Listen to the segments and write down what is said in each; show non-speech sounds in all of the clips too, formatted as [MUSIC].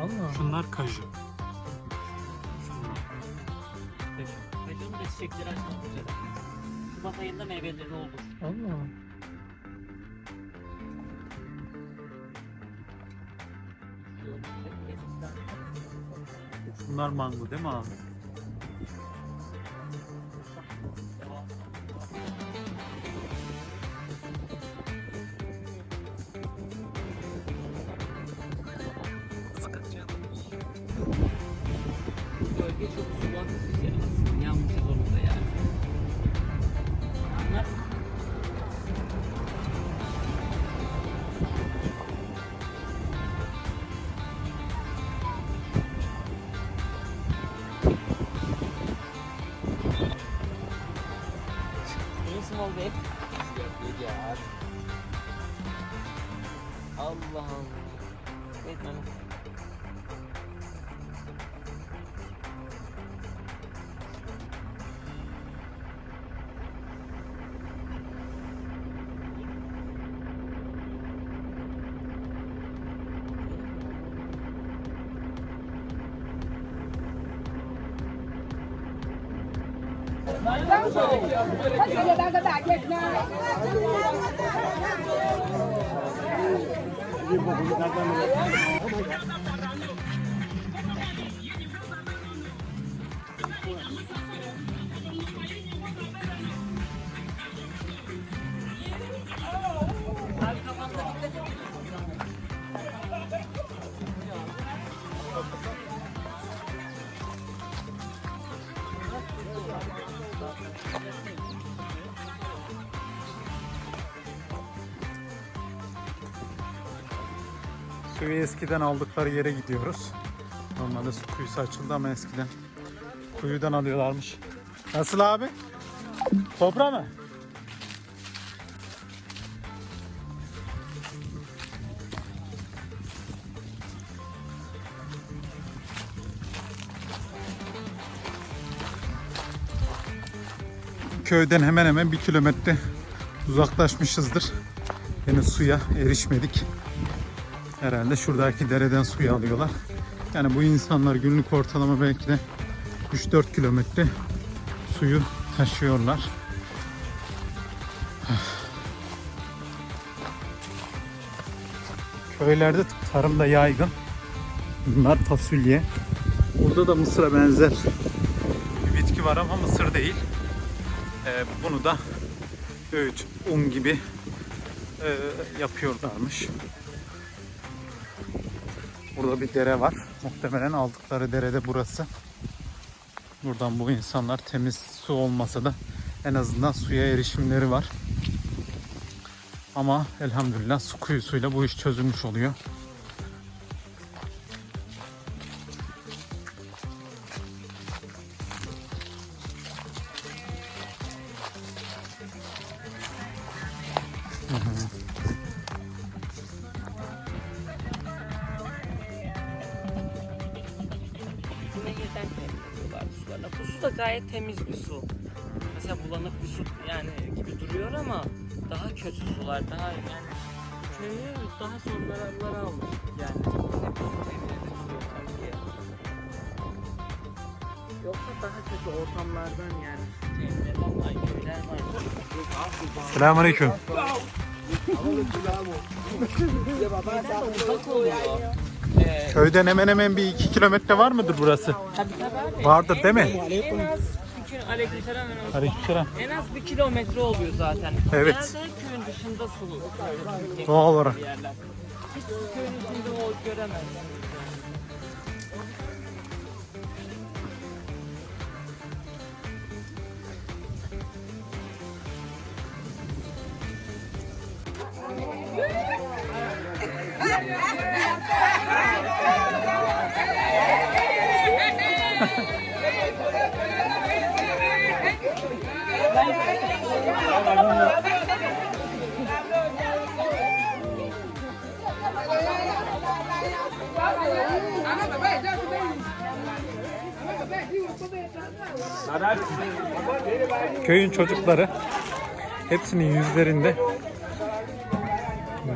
Allah. Şunlar kaju. Kaçının da çiçekleri açmak üzere. Şubat ayında meyveleri olur. Allah. Bunlar mango değil mi abi? Abi Suyu eskiden aldıkları yere gidiyoruz. Normalde su kuyusu açıldı ama eskiden kuyudan alıyorlarmış. Nasıl abi? Kobra mı? Köyden hemen hemen bir kilometre uzaklaşmışızdır. Henüz suya erişmedik. Herhalde şuradaki dereden suyu alıyorlar. Yani bu insanlar günlük ortalama belki de 3-4 kilometre suyu taşıyorlar. Köylerde tarım da yaygın. Bunlar fasulye. Burada da mısıra benzer bir bitki var ama mısır değil. Ee, bunu da öğüt, un gibi e, yapıyorlarmış. Burada bir dere var. Muhtemelen aldıkları derede burası. Buradan bu insanlar temiz su olmasa da en azından suya erişimleri var. Ama elhamdülillah su kuyusuyla bu iş çözülmüş oluyor. Gayet temiz bir su. Mesela bulanık bir su yani gibi duruyor ama daha kötü sular, daha yani köyü daha son almış yani. Hep su. Yoksa daha kötü ortamlardan yani su temin eden ay köyler var. Selamünaleyküm. Uzak? Ee, Köyden hemen hemen bir iki kilometre var mıdır burası? tabii tabii abi. Vardır değil mi? En az bir kilo, aleykümselam en az- Aleykümselam. En az bir kilometre oluyor zaten. Evet. Genelde köyün dışında sulu. Doğal olarak. Yerler. Hiç köyün içinde o göremez. [LAUGHS] Köyün çocukları hepsinin yüzlerinde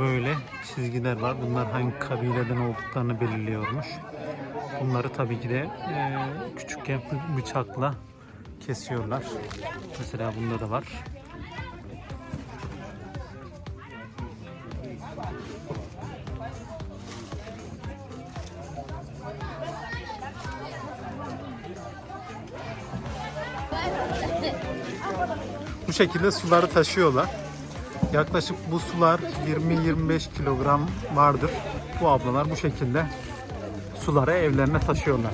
böyle çizgiler var. Bunlar hangi kabileden olduklarını belirliyormuş. Bunları tabii ki de e, küçükken bı- bıçakla kesiyorlar. Mesela bunda da var. Şekilde suları taşıyorlar. Yaklaşık bu sular 20-25 kilogram vardır. Bu ablalar bu şekilde suları evlerine taşıyorlar.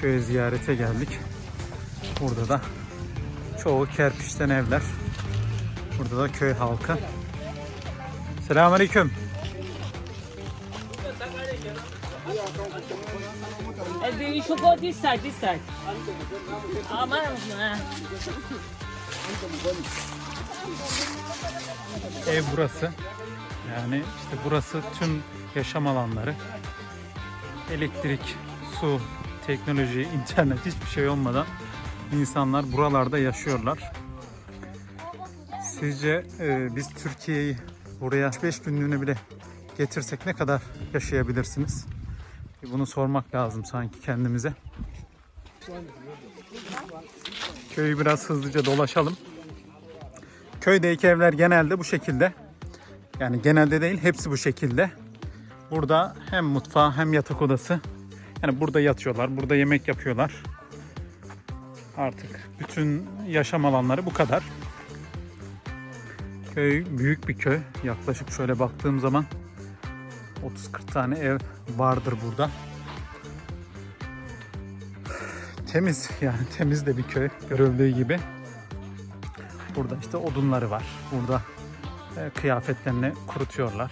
Köye ziyarete geldik. Burada da çoğu kerpiçten evler. Burada da köy halkı. Selamünaleyküm. And then you should go this side, this. Ev burası. Yani işte burası tüm yaşam alanları. Elektrik, su, teknoloji, [LAUGHS] internet hiçbir şey olmadan insanlar buralarda yaşıyorlar. Sizce e, biz Türkiye'yi buraya 5 günlüğüne bile getirsek ne kadar yaşayabilirsiniz? Bunu sormak lazım sanki kendimize. Köyü biraz hızlıca dolaşalım. Köydeki evler genelde bu şekilde. Yani genelde değil hepsi bu şekilde. Burada hem mutfağı hem yatak odası. Yani burada yatıyorlar, burada yemek yapıyorlar. Artık bütün yaşam alanları bu kadar. Köy büyük bir köy. Yaklaşık şöyle baktığım zaman 30-40 tane ev vardır burada. Temiz yani temiz de bir köy görüldüğü gibi. Burada işte odunları var. Burada e, kıyafetlerini kurutuyorlar.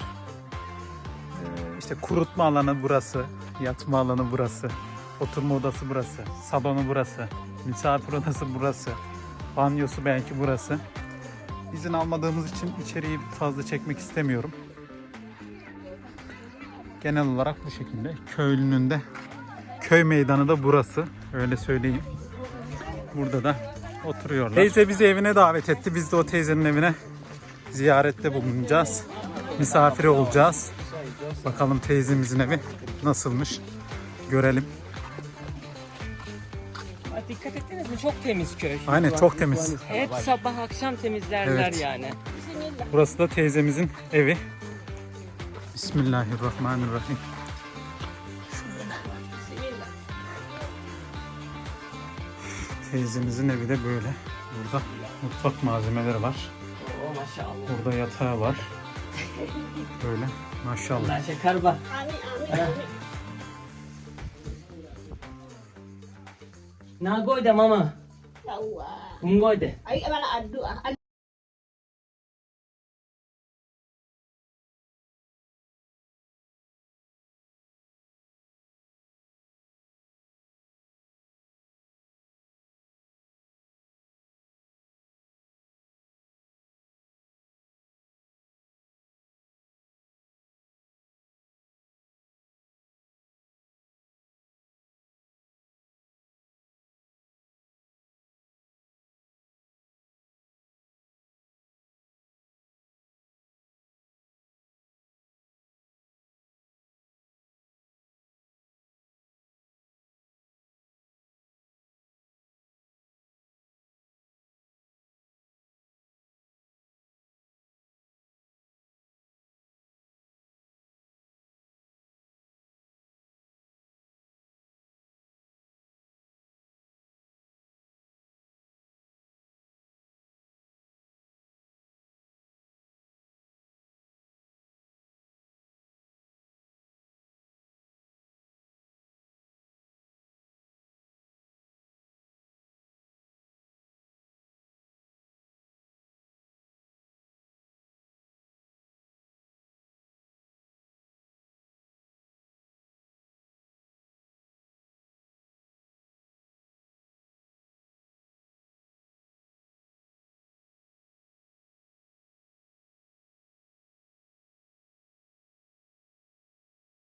E, işte kurutma alanı burası, yatma alanı burası, oturma odası burası, salonu burası, misafir odası burası, banyosu belki burası. İzin almadığımız için içeriği fazla çekmek istemiyorum. Genel olarak bu şekilde. Köylünün de köy meydanı da burası. Öyle söyleyeyim. Burada da oturuyorlar. Teyze bizi evine davet etti. Biz de o teyzenin evine ziyarette bulunacağız. Misafiri olacağız. Bakalım teyzemizin evi nasılmış. Görelim. Dikkat ettiniz mi? Çok temiz köy. Aynen çok temiz. Hep sabah akşam temizlerler Evet. yani. Burası da teyzemizin evi. Bismillahirrahmanirrahim. Teyzemizin evi de böyle. Burada mutfak malzemeleri var. Oo maşallah. Burada yatağı var. Böyle maşallah. Allah şeker bak. Nagoy de mama. Tahu. Bungoy de. Ay mana adu ah. Adu